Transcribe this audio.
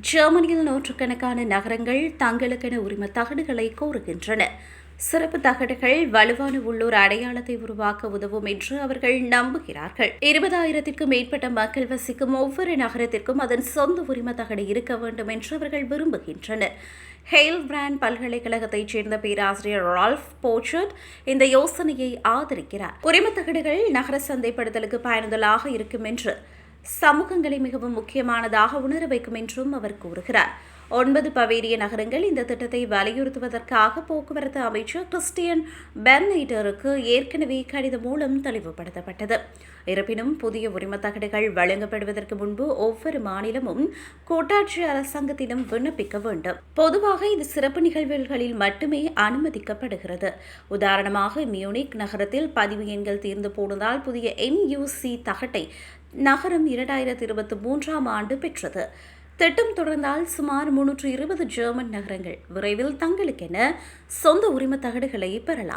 ஜெர்மனியில் நூற்றுக்கணக்கான நகரங்கள் தங்களுக்கென உரிம தகடுகளை கோருகின்றன. சிறப்பு தகடுகள் வலுவான உள்ளூர் அடையாளத்தை உருவாக்க உதவும் என்று அவர்கள் நம்புகிறார்கள். இருபதாயிரத்திற்கும் மேற்பட்ட மக்கள் வசிக்கும் ஒவ்வொரு நகரத்திற்கும் அதன் சொந்த உரிம தகடு இருக்க வேண்டும் என்று அவர்கள் விரும்புகின்றனர். ஹெயில் பிராண்ட் பல்கலைக்கழகத்தைச் சேர்ந்த பேராசிரியர் ரால்ஃப் போர்ச்சர்ட் இந்த யோசனையை ஆதரிக்கிறார். உரிமத்தகடுகள் நகர சந்தைப்படுத்தலுக்கு பயனுதலாக இருக்கும் என்று சமூகங்களை மிகவும் முக்கியமானதாக உணர வைக்கும் என்றும் அவர் கூறுகிறார். ஒன்பது பவேரிய நகரங்கள் இந்த திட்டத்தை வலியுறுத்துவதற்காக போக்குவரத்து அமைச்சர் கிறிஸ்டியன் பெர்னைடருக்கு ஏற்கனவே கடிதம் மூலம் தெளிவுபடுத்தப்பட்டது. இருப்பினும் புதிய உரிமத்தகடுகள் வழங்கப்படுவதற்கு முன்பு ஒவ்வொரு மாநிலமும் கூட்டாட்சி அரசாங்கத்திடம் விண்ணப்பிக்க வேண்டும். பொதுவாக இது சிறப்பு நிகழ்வுகளில் மட்டுமே அனுமதிக்கப்படுகிறது. உதாரணமாக மியூனிக் நகரத்தில் பதிவு எண்கள் தீர்ந்து போனதால் புதிய எம்யூசி தகட்டை நகரம் இரண்டாயிரத்தி இருபத்தி மூன்றாம் ஆண்டு பெற்றது. திட்டம் தொடர்ந்தால் சுமார் முன்னூற்று இருபது ஜெர்மன் நகரங்கள் விரைவில் தங்களுக்கென சொந்த உரிம தகடுகளை பெறலாம்.